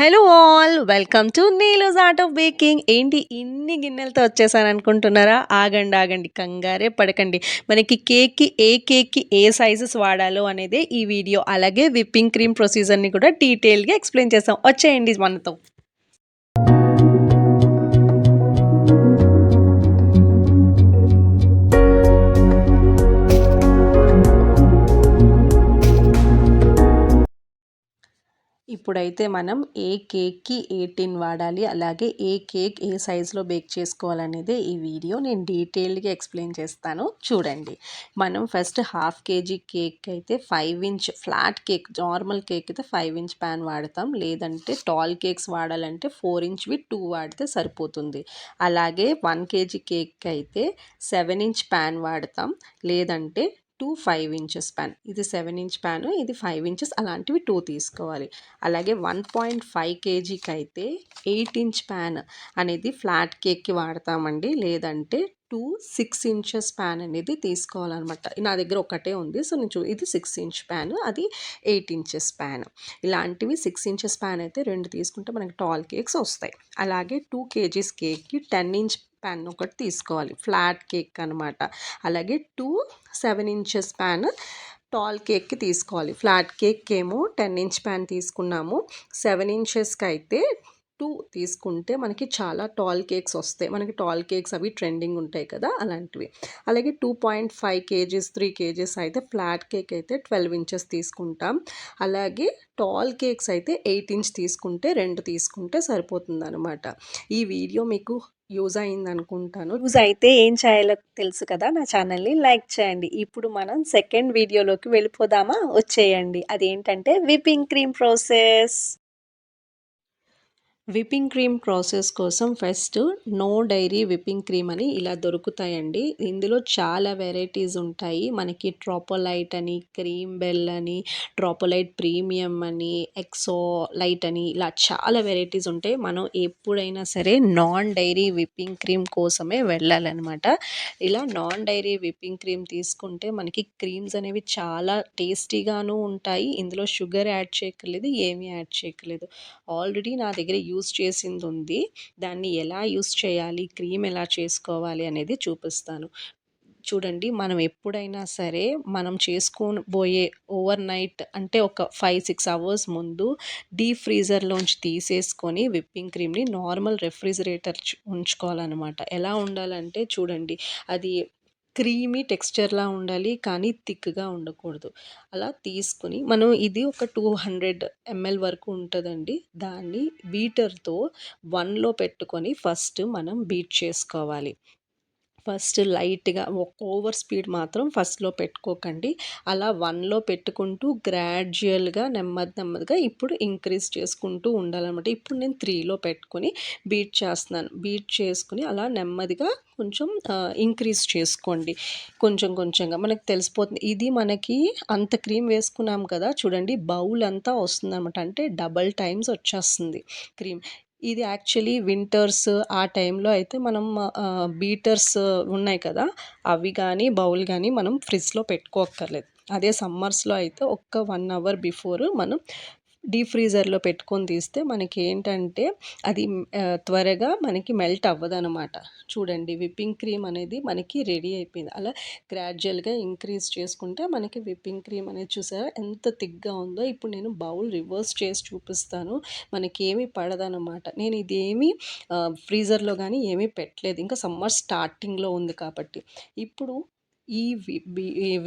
Hello all welcome to Neelo's art of baking. ఏంటి ఇన్ని గిన్నెలతో వచ్చేసాను అనుకుంటున్నారా? ఆగండి ఆగండి కంగారే పడకండి. మనకి కేక్కి ఏ కేక్కి ఏ సైజెస్ వాడాలో అనేది ఈ వీడియో. అలాగే విప్పింగ్ క్రీమ్ ప్రొసీజర్ని కూడా డీటెయిల్గా ఎక్స్ప్లెయిన్ చేస్తాం. వచ్చేయండి మనతో. ఇప్పుడైతే మనం ఏ కేక్కి ఏ టిన్ వాడాలి అలాగే ఏ కేక్ ఏ సైజులో బేక్ చేసుకోవాలనేది ఈ వీడియో. నేను డీటెయిల్డ్గా ఎక్స్ప్లెయిన్ చేస్తాను. చూడండి. మనం ఫస్ట్ హాఫ్ కేజీ కేక్ అయితే five inch flat cake normal cake అయితే ఫైవ్ ఇంచ్ ప్యాన్ వాడతాం. లేదంటే టాల్ కేక్స్ వాడాలంటే ఫోర్ ఇంచ్వి టూ వాడితే సరిపోతుంది. అలాగే వన్ కేజీ కేక్ అయితే సెవెన్ ఇంచ్ ప్యాన్ వాడతాం. లేదంటే టూ ఫైవ్ ఇంచెస్ ప్యాన్. ఇది సెవెన్ ఇంచ్ ప్యాన్ ఇది ఫైవ్ ఇంచెస్ అలాంటివి టూ తీసుకోవాలి. అలాగే వన్ పాయింట్ ఫైవ్ కేజీకి అయితే ఎయిట్ ఇంచ్ ప్యాన్ అనేది ఫ్లాట్ కేక్కి వాడతామండి. లేదంటే టూ సిక్స్ ఇంచెస్ ప్యాన్ అనేది తీసుకోవాలన్నమాట. నా దగ్గర ఒకటే ఉంది. సో నేను చూ ఇది సిక్స్ ఇంచ్ ప్యాన్ అది ఎయిట్ ఇంచెస్ ప్యాన్. ఇలాంటివి సిక్స్ ఇంచెస్ ప్యాన్ అయితే రెండు తీసుకుంటే మనకి టాల్ కేక్స్ వస్తాయి. అలాగే టూ కేజీస్ కేక్కి టెన్ ఇంచ్ ప్యాన్ ఒకటి తీసుకోవాలి. ఫ్లాట్ కేక్ అనమాట అలాగే two seven inches pan tall కేక్కి తీసుకోవాలి. ఫ్లాట్ కేక్ ఏమో టెన్ ఇంచ్ ప్యాన్ తీసుకున్నాము. సెవెన్ ఇంచెస్కి అయితే టూ తీసుకుంటే మనకి చాలా టాల్ కేక్స్ వస్తాయి. మనకి టాల్ కేక్స్ అవి ట్రెండింగ్ ఉంటాయి కదా అలాంటివి. అలాగే two point five kgs three kgs అయితే ఫ్లాట్ కేక్ అయితే ట్వెల్వ్ ఇంచెస్ తీసుకుంటాం. అలాగే టాల్ కేక్స్ అయితే ఎయిట్ ఇంచ్ తీసుకుంటే రెండు తీసుకుంటే సరిపోతుంది అనమాట ఈ వీడియో మీకు యూజ్ అయింది అనుకుంటాను యూజ్ అయితే ఏం చేయాలో తెలుసు కదా నా ఛానల్ని లైక్ చేయండి. ఇప్పుడు మనం సెకండ్ వీడియోలోకి వెళ్ళిపోదామా? వచ్చేయండి. అదేంటంటే whipping cream process whipping cream process కోసం first no dairy whipping cream అని ఇలా దొరుకుతాయండి. ఇందులో చాలా వెరైటీస్ ఉంటాయి. మనకి ట్రాపోలైట్ అని క్రీమ్ బెల్ అని ట్రాపోలైట్ ప్రీమియం అని ఎక్సో లైట్ అని ఇలా చాలా వెరైటీస్ ఉంటాయి. మనం ఎప్పుడైనా సరే నాన్ డైరీ విప్పింగ్ క్రీమ్ కోసమే వెళ్ళాలన్నమాట. ఇలా నాన్ డైరీ విప్పింగ్ క్రీమ్ తీసుకుంటే మనకి క్రీమ్స్ అనేవి చాలా టేస్టీగాను ఉంటాయి. ఇందులో షుగర్ యాడ్ చేయక్కర్లేదు ఏమీ యాడ్ చేయక్కర్లేదు. ఆల్రెడీ నా దగ్గర యూస్ యూస్ చేసింది ఉంది దాన్ని ఎలా యూస్ చేయాలి? క్రీమ్ ఎలా చేసుకోవాలి? అనేది చూపిస్తాను. చూడండి మనం ఎప్పుడైనా సరే మనం చేసుకోబోయే ఓవర్ నైట్ అంటే ఒక ఫైవ్ సిక్స్ అవర్స్ ముందు డీప్ ఫ్రీజర్లోంచి తీసేసుకొని విప్పింగ్ క్రీమ్ని నార్మల్ రెఫ్రిజిరేటర్ ఉంచుకోవాలన్నమాట. ఎలా ఉండాలంటే చూడండి అది క్రీమీ టెక్స్చర్లా ఉండాలి కానీ థిక్గా ఉండకూడదు. అలా తీసుకుని మనం ఇది ఒక టూ హండ్రెడ్ ఎంఎల్ వరకు ఉంటుందండి. దాన్ని బీటర్తో వన్లో పెట్టుకొని ఫస్ట్ మనం బీట్ చేసుకోవాలి. ఫస్ట్ లైట్గా ఓవర్ స్పీడ్ మాత్రం ఫస్ట్లో పెట్టుకోకండి. అలా వన్లో పెట్టుకుంటూ గ్రాడ్యువల్గా నెమ్మది నెమ్మదిగా ఇప్పుడు ఇంక్రీజ్ చేసుకుంటూ ఉండాలన్నమాట. ఇప్పుడు నేను త్రీలో పెట్టుకొని బీట్ చేస్తున్నాను. బీట్ చేసుకుని అలా నెమ్మదిగా కొంచెం ఇంక్రీజ్ చేసుకోండి. కొంచెం కొంచెంగా మనకు తెలిసిపోతుంది. ఇది మనకి అంత క్రీమ్ వేసుకున్నాం కదా చూడండి బౌల్ అంతా వస్తుంది అనమాట అంటే డబల్ టైమ్స్ వచ్చేస్తుంది క్రీమ్. ఇది యాక్చువల్లీ వింటర్స్ ఆ టైంలో అయితే మనం బీటర్స్ ఉన్నాయి కదా అవి కానీ బౌల్ కానీ మనం ఫ్రిడ్జ్లో పెట్టుకోక్కర్లేదు. అదే సమ్మర్స్లో అయితే ఒక్క వన్ అవర్ బిఫోర్ మనం డీప్ ఫ్రీజర్లో పెట్టుకొని తీస్తే మనకి ఏంటంటే అది త్వరగా మనకి మెల్ట్ అవ్వదనమాట చూడండి విప్పింగ్ క్రీమ్ అనేది మనకి రెడీ అయిపోయింది. అలా గ్రాడ్యువల్గా ఇంక్రీజ్ చేసుకుంటే మనకి విప్పింగ్ క్రీమ్ అనేది చూసారా ఎంత థిక్గా ఉందో. ఇప్పుడు నేను బౌల్ రివర్స్ చేసి చూపిస్తాను. మనకి ఏమీ పడదనమాట నేను ఇదేమి ఫ్రీజర్లో కానీ ఏమీ పెట్టలేదు. ఇంకా సమ్మర్ స్టార్టింగ్లో ఉంది కాబట్టి. ఇప్పుడు ఈ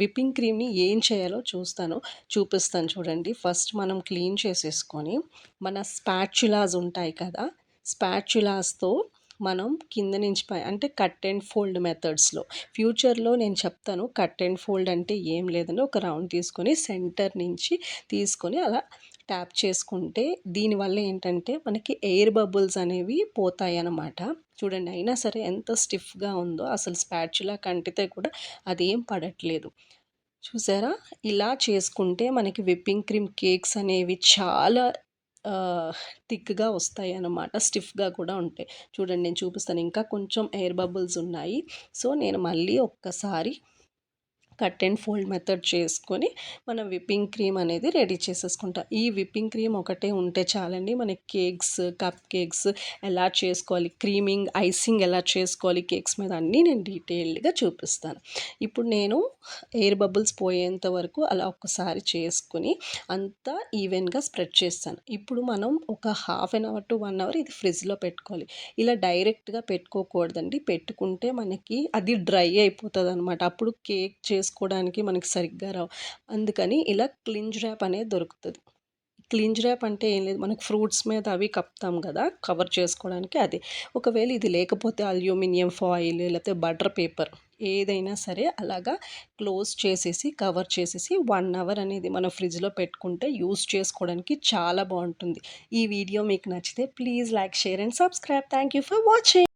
విప్పింగ్ క్రీమ్ని ఏం చేయాలో చూస్తాను చూపిస్తాను చూడండి. ఫస్ట్ మనం క్లీన్ చేసేసుకొని మన స్పాచులాస్ ఉంటాయి కదా స్పాచులాస్తో మనం కింద నుంచి పై అంటే కట్ అండ్ ఫోల్డ్ మెథడ్స్లో. ఫ్యూచర్లో నేను చెప్తాను కట్ అండ్ ఫోల్డ్ అంటే ఏం లేదండి ఒక రౌండ్ తీసుకొని సెంటర్ నుంచి తీసుకొని అలా ట్యాప్ చేసుకుంటే దీనివల్ల ఏంటంటే మనకి ఎయిర్ బబుల్స్ అనేవి పోతాయి అన్నమాట చూడండి అయినా సరే ఎంత స్టిఫ్గా ఉందో అసలు స్పాచులా కంటితే కూడా అదేం పడట్లేదు. చూసారా? ఇలా చేసుకుంటే మనకి విప్పింగ్ క్రీమ్ కేక్స్ అనేవి చాలా థిక్గా వస్తాయి అన్నమాట స్టిఫ్గా కూడా ఉంటాయి. చూడండి నేను చూపిస్తాను. ఇంకా కొంచెం ఎయిర్ బబుల్స్ ఉన్నాయి. సో నేను మళ్ళీ ఒక్కసారి కట్ అండ్ ఫోల్డ్ మెథడ్ చేసుకొని మనం విప్పింగ్ క్రీమ్ అనేది రెడీ చేసేసుకుంటాం. ఈ విప్పింగ్ క్రీమ్ ఒకటే ఉంటే చాలండి. మనకి కేక్స్ కప్ కేక్స్ ఎలా చేసుకోవాలి క్రీమింగ్ ఐసింగ్ ఎలా చేసుకోవాలి కేక్స్ మీద అన్నీ నేను డీటెయిల్డ్గా చూపిస్తాను. ఇప్పుడు నేను ఎయిర్ బబుల్స్ పోయేంత వరకు అలా ఒక్కసారి చేసుకుని అంతా ఈవెన్గా స్ప్రెడ్ చేస్తాను. ఇప్పుడు మనం ఒక half an hour to one hour ఇది ఫ్రిడ్జ్లో పెట్టుకోవాలి. ఇలా డైరెక్ట్గా పెట్టుకోకూడదండి. పెట్టుకుంటే మనకి అది డ్రై అయిపోతుంది అనమాట అప్పుడు కేక్ చేసుకోవడానికి మనకి సరిగ్గా రావు. అందుకని ఇలా క్లింజ్ ర్యాప్ అనేది దొరుకుతుంది. క్లింజ్ ర్యాప్ అంటే ఏం లేదు. మనకు ఫ్రూట్స్ మీద అవి కప్తాం కదా కవర్ చేసుకోవడానికి అది. ఒకవేళ ఇది లేకపోతే అల్యూమినియం ఫాయిల్ లేకపోతే బటర్ పేపర్ ఏదైనా సరే అలాగా క్లోజ్ చేసేసి కవర్ చేసేసి వన్ అవర్ అనేది మనం ఫ్రిడ్జ్లో పెట్టుకుంటే యూస్ చేసుకోవడానికి చాలా బాగుంటుంది. ఈ వీడియో మీకు నచ్చితే please like share and subscribe. Thank you for watching.